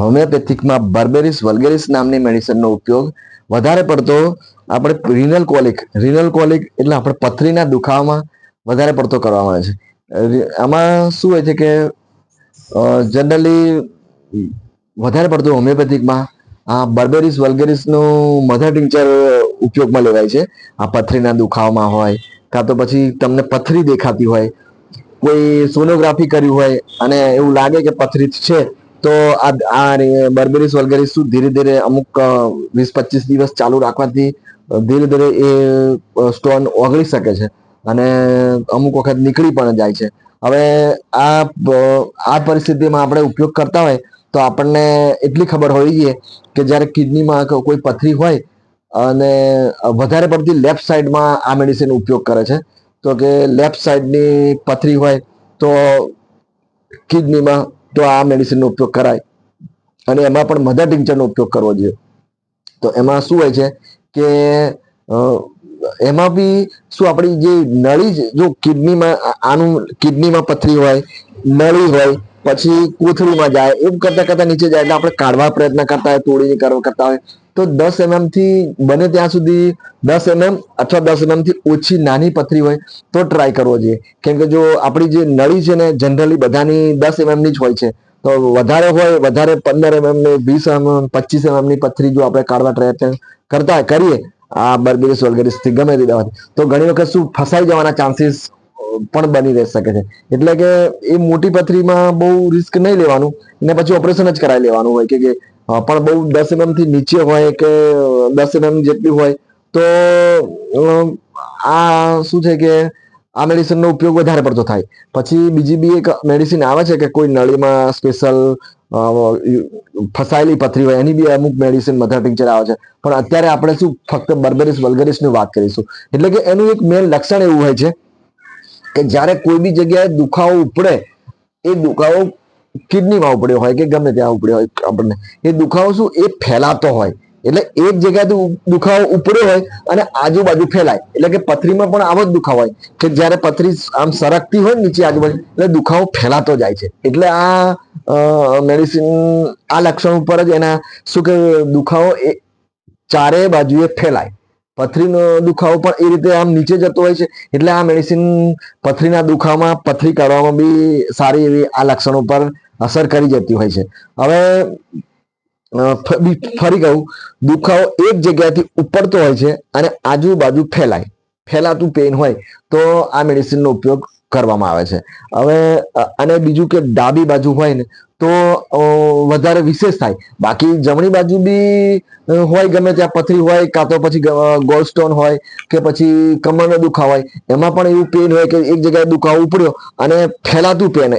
હોમિયોપેથિકમાં બર્બેરિસ વલ્ગેરિસ નામની મેડિસિનનો ઉપયોગ વધારે પડતો આપણે રિનલ કોલિક રિનલ કોલિક એટલે આપણે પથરીના દુખાવામાં વધારે પડતો કરવામાં આવે છે. આમાં શું હોય છે કે જનરલી વધારે પડતું હોમિયોપેથિકમાં આ બર્બેરિસ વલ્ગેરિસનું મધર ટિંચર ઉપયોગમાં લેવાય છે. આ પથરીના દુખાવામાં હોય, કાં તો પછી તમને પથરી દેખાતી હોય, કોઈ સોનોગ્રાફી કર્યું હોય અને એવું લાગે કે પથરી છે તો આ બર્બેરિસ વલ્ગેરિસ શું ધીરે ધીરે અમુક વીસ પચીસ દિવસ ચાલુ રાખવાથી ધીરે ધીરે એ સ્ટોન ઓગળી શકે છે અને અમુક વખત નીકળી પણ જાય છે. હવે આ આ પરિસ્થિતિમાં આપણે ઉપયોગ કરતા હોય તો આપણને એટલી ખબર હોવી જોઈએ કે જ્યારે કિડનીમાં કોઈ પથરી હોય અને વધારે પડતી લેફ્ટ સાઈડમાં આ મેડિસિન ઉપયોગ કરે છે. તો કે લેફ્ટ સાઈડની પથરી હોય તો કિડનીમાં તો આ મેડિસિનનો ઉપયોગ કરાય. અને એમાં પણ મધર ટિંચરનો ઉપયોગ કરવો જોઈએ. તો એમાં શું હોય છે કે એમાં બી શું આપણી જે નળી જો કિડનીમાં આનું કિડનીમાં પથરી હોય, નળી હોય પછી કોથળીમાં જાય, એવું કરતા કરતા નીચે જાય, એટલે આપણે કાઢવા પ્રયત્ન કરતા હોય, તોડીને કરવા કરતા હોય. તો દસ એમએમથી બને ત્યાં સુધી દસ એમએમ અથવા દસ એમએમથી ઓછી નાની પથરી હોય તો ટ્રાય કરવો જોઈએ. કેમ કે જો આપણી જે નળી છે ને જનરલી બધાની દસ એમએમની જ હોય છે. તો વધારે હોય, વધારે પંદર એમએમ ને વીસ એમએમ, પચીસ એમએમની પથરી જો આપણે કાઢવા પ્રયત્ન કરતા કરીએ, આ બર્ગેરિસ વલ્ગેરિસથી ગમે તે દવાથી તો ઘણી વખત શું, ફસાઈ જવાના ચાન્સીસ પણ બની રહી શકે છે. એટલે કે એ મોટી પથરીમાં બહુ રિસ્ક નહીં લેવાનું ને પછી ઓપરેશન જ કરાવી લેવાનું હોય. કે પણ બહુ દસ એમએમથી નીચે હોય કે દસ એમએમ જેટલી હોય તો આ શું છે કે, આ મેડિસિનનો ઉપયોગ વધારે પડતો થાય. પછી બીજી બી એક મેડિસિન આવે છે કે કોઈ નળીમાં સ્પેશિયલ ફસાયેલી પથરી હોય, એની બી અમુક મેડિસિન મધર ટિંચર આવે છે. પણ અત્યારે આપણે શું ફક્ત બર્બેરિસ વલ્ગેરિસની વાત કરીશું. એટલે કે એનું એક મેન લક્ષણ એવું હોય છે કે જ્યારે કોઈ બી જગ્યાએ દુખાવો ઉપડે, એ દુખાવો કિડનીમાં ઉપડ્યો હોય કે ગમે ત્યાં ઉપડ્યો હોય આપણને. એ દુખાવો શું? એ ફેલાતો હોય. એટલે એક જગ્યાથી દુખાવો ઉપડ્યો હોય અને આજુબાજુ ફેલાય. એટલે કે પથરીમાં પણ આવો જ દુખાવો હોય. કે જ્યારે પથરી આમ સરકતી હોય નીચે આજુબાજુ, એટલે દુખાવો ફેલાતો જાય છે. એટલે આ મેડિસિન આ લક્ષણ ઉપર જ એના શું કે દુખાવો એ ચારે બાજુએ ફેલાય. પથરીનો દુખાવો પણ એ રીતે આમ નીચે જતો હોય છે, એટલે આ મેડિસિન પથરીના દુખાવામાં પથરી કાઢવામાં બી સારી એવી આ લક્ષણો પર અસર કરી જતી હોય છે. હવે ફરી કહું, દુખાવો એક જગ્યાથી ઉપડતો હોય છે અને આજુબાજુ ફેલાય. ફેલાતું પેન હોય તો આ મેડિસિનનો ઉપયોગ કરવામાં આવે છે. હવે અને બીજું કે ડાબી બાજુ હોય ને તો વધારે વિશેષ થાય. બાકી જમણી બાજુ બી હોય ગમે ત્યાં પથરી હોય, કાં તો પછી ગોલ્ડ સ્ટોન હોય, કે પછી કમરનો દુખાવો હોય, એમાં પણ એવું પેન હોય કે એક જગ્યાએ દુખાવો ઉપડ્યો અને ફેલાતું પેન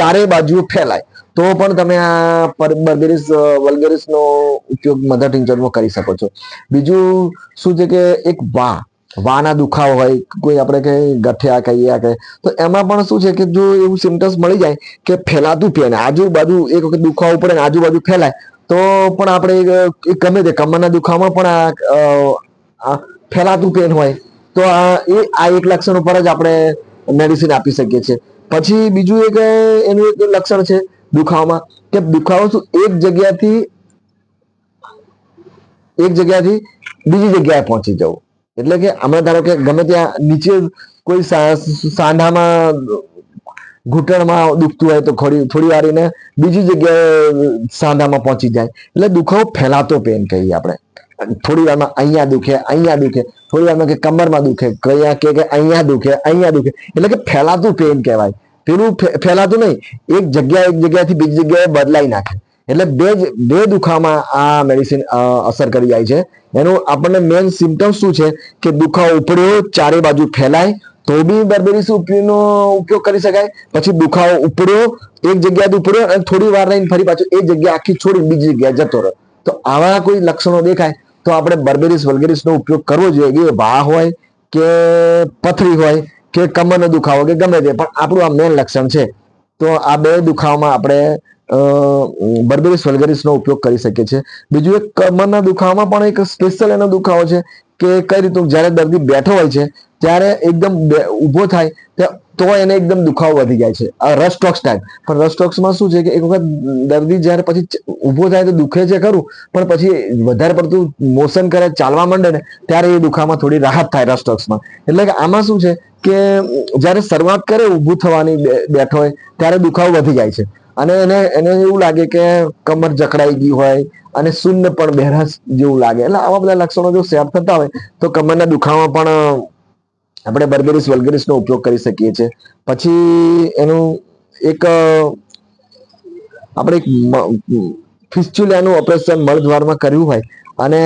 ચારે બાજુ ફેલાય. તો પણ તમે આ બર્ગેરિસ વલ્ગેરિસનો ઉપયોગ મધર ટિંચરમાં કરી શકો છો. બીજું શું છે કે એક વા વાના દુખાવો હોય, કોઈ આપણે કે ગઠિયા કહીએ કે તો એમાં પણ શું છે કે જો એવું સિમ્ટમ્સ મળી જાય કે ફેલાતું પેન આજુબાજુ એક વખત દુખાવો પડે ને, આજુબાજુ ફેલાય, તો પણ આપણે ગમે તે કમરના દુખાવામાં પણ આ ફેલાતું પેન હોય, તો આ, એ, આ એક લક્ષણ ઉપર જ આપણે મેડિસિન આપી શકીએ છીએ. પછી બીજું એક, એનું એક લક્ષણ છે દુખાવામાં, કે દુખાવો શું, એક જગ્યાથી એક જગ્યાથી બીજી જગ્યાએ પહોંચી જવું. એટલે કે આમાં ધારો કે ગમે ત્યાં નીચે કોઈ સાંધામાં ઘૂંટણમાં દુખતું હોય તો થોડી વાર એને બીજી જગ્યાએ સાંધામાં પહોંચી જાય. એટલે દુખાવો ફેલાતો પેન કહીએ આપણે. થોડી વારમાં અહીંયા દુખે અહીંયા દુખે, થોડી વારમાં કે કમરમાં દુખે, કયા કે અહીંયા દુખે અહીંયા દુખે. એટલે કે ફેલાતું પેન કહેવાય. પેલું ફેલાતું નહીં. એક જગ્યા એક જગ્યાથી બીજી જગ્યાએ બદલાઈ નાખે. એટલે બે જ, બે દુખામાં આ મેડિસિન અસર કરી જાય છે. એનું આપણને મેઇન સિમ્ટમ શું છે? કે દુખાવો ઉપડ્યો, ચારે બાજુ ફેલાય, તો બી બર્બેરીસ ઉપયોગનો ઉપયોગ કરી શકાય? પછી દુખાવો ઉપડ્યો, એક જગ્યાથી ઉપડ્યો અને થોડી વાર રહીને ફરી પાછું એ જગ્યા આખી છોડી બીજી જગ્યાએ જતો રહ્યો. તો આવા કોઈ લક્ષણો દેખાય, તો આપણે બર્બેરીસ વલ્ગેરિસનો ઉપયોગ કરવો જોઈએ. એ વાહ હોય, કે પથરી હોય, કે કમરનો દુખાવો, કે ગમે તે. પણ આપણું આ મેઇન લક્ષણ છે. તો આ બે દુખાવામાં આપણે બર્બેરિસ વલ્ગરિસનો ઉપયોગ કરી શકીએ છીએ બીજું એક કમરના દુખાવામાં પણ એક સ્પેશિયલ એનો દુખાવો છે કે કઈ રીતનું જ્યારે દર્દી બેઠો હોય છે, ત્યારે એકદમ ઊભો થાય તો એને એકદમ દુખાવો વધી જાય છે. આ રસ્ટોક્સ ટાઈપ પણ રસ્ટોક્સમાં શું છે કે એક વખત દર્દી જ્યારે પછી ઊભો થાય તો દુખે છે ખરું, પણ પછી વધારે પડતું મોશન કરે, ચાલવા માંડે ને, ત્યારે એ દુખામાં થોડી રાહત થાય રસ્ટોક્સમાં એટલે કે આમાં શું છે કે જ્યારે શરૂઆત કરે ઊભું થવાની બેઠો હોય, ત્યારે દુખાવો વધી જાય છે. અને એને એને એવું લાગે કે કમર જકડાઈ ગઈ હોય અને શૂન્ય પણ બહેરાશ જેવું લાગે. એટલે આવા બધા લક્ષણો જો સેટ થતા હોય તો કમરના દુખાવા પણ આપણે બર્બેરિસ, વલ્ગેરિસનો ઉપયોગ કરી શકીએ છીએ. પછી એનું એક આપણે એક ફિસ્ચ્યુલાનું ઓપરેશન મળદ્વારમાં કર્યું હોય અને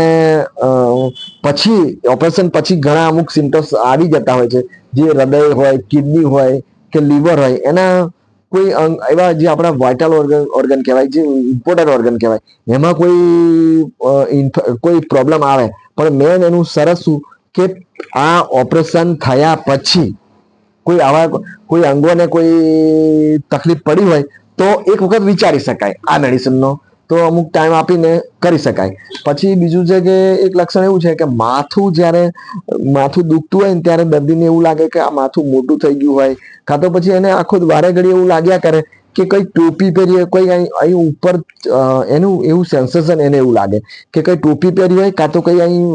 પછી, ઓપરેશન પછી ઘણા અમુક સિમ્ટમ્સ આવી જતા હોય છે. જે હૃદય હોય, કિડની હોય કે લીવર હોય, એના કોઈ અંગ, એવા જે આપણા વાઇટલ ઓર્ગન ઓર્ગન કહેવાય, જે ઇમ્પોર્ટન્ટ ઓર્ગન કહેવાય, એમાં કોઈ કોઈ પ્રોબ્લેમ આવે. પણ મેન એનું સરસ શું? કે આ ઓપરેશન થયા પછી કોઈ આવા, કોઈ અંગોને કોઈ તકલીફ પડી હોય, તો એક વખત વિચારી શકાય આ મેડિસિનનો તો અમુક ટાઈમ આપીને કરી શકાય. પછી બીજું છે કે એક લક્ષણ એવું છે કે માથું જ્યારે, માથું દુખતું હોય ને ત્યારે દર્દીને એવું લાગે કે આ માથું મોટું થઈ ગયું હોય. કાં તો પછી એને આખો વારે ઘડી એવું લાગ્યા કરે કે કઈ ટોપી પહેરી કોઈ અહીં ઉપર એનું એવું સેન્સેશન એને એવું લાગે કે કઈ ટોપી પહેરી હોય કાં તો કઈ અહીં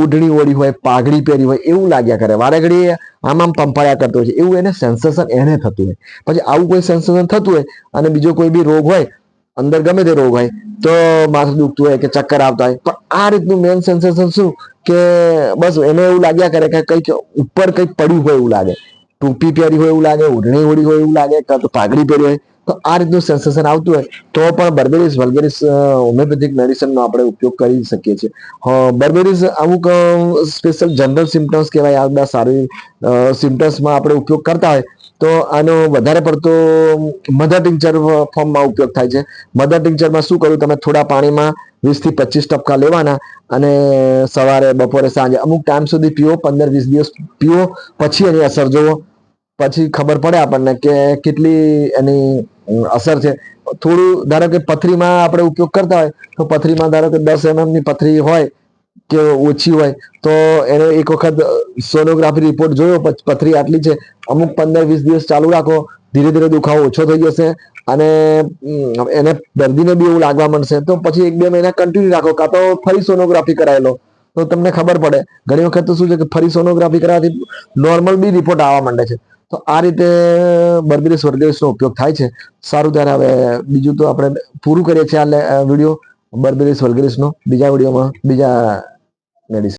ઓઢણી ઓળી હોય, પાઘડી પહેરી હોય એવું લાગ્યા કરે. વારે ઘડી આમ આમ પંપાળ્યા કરતો હોય છે. એવું એને સેન્સેશન એને થતું હોય. પછી આવું કોઈ સેન્સેશન થતું હોય અને બીજો કોઈ બી રોગ હોય અંદર ગમે તે રોગ હોય તો માથું દુખતું હોય કે ચક્કર આવતા હોય. પણ આ રીતનું મેન સેન્સેશન શું કે બસ એને એવું લાગ્યા કરે કે કંઈક ઉપર કંઈક પડ્યું હોય એવું લાગે. ટોપી પહેરી હોય એવું લાગે ઓઢણી ઓળી હોય એવું લાગે, કાં તો પાઘડી પહેરી હોય. તો આ રીતનું સેન્સેશન આવતું હોય તો પણ બર્બેરિસ વલ્ગેરિસ હોમિયોપેથિક મેડિસિનનો આપણે ઉપયોગ કરી શકીએ છીએ. બર્બેરિસ અમુક સ્પેશિયલ જનરલ સિમ્ટમ્સ કહેવાય. આ બધા સારી સિમ્ટમ્સમાં આપણે ઉપયોગ કરતા હોય. તો આનો વધારે પડતો મધર ટિંચર ફોર્મમાં ઉપયોગ થાય છે. મધર ટિંચરમાં શું કરવું તમે થોડા પાણીમાં વીસથી પચીસ ટપકા લેવાના અને સવારે, બપોરે, સાંજે અમુક ટાઈમ સુધી પીવો, પંદર વીસ દિવસ પીવો, પછી એની અસર જોવો. પછી ખબર પડે આપણને કે કેટલી એની અસર છે. થોડું ધારો કે પથરીમાં આપણે ઉપયોગ કરતા હોય, તો પથરીમાં ધારો કે દસ એમએમની પથરી હોય કે ઓછી હોય, તો એને એક વખત સોનોગ્રાફી રિપોર્ટ જોયો પથરી આટલી છે. અમુક પંદર વીસ દિવસ ચાલુ રાખો, ધીરે ધીરે દુખાવો ઓછો થઈ જશે અને એને દર્દીને બી એવું લાગવા માંડશે. તો પછી એક બે મહિના કન્ટિન્યુ રાખો, કાં તો ફરી સોનોગ્રાફી કરાયેલો. તો તમને ખબર પડે, ઘણી વખત તો શું છે કે ફરી સોનોગ્રાફી કરાવવાથી નોર્મલ બી રિપોર્ટ આવવા માંડે છે. તો આ રીતે બર્બિલિસ વર્ગેસનો ઉપયોગ થાય છે. સારું, ત્યારે હવે બીજું તો આપણે પૂરું કરીએ છીએ આ વીડિયો. બર્બિલિસ વર્ગેલિસનો બીજા વિડીયોમાં, બીજા મેડિસિન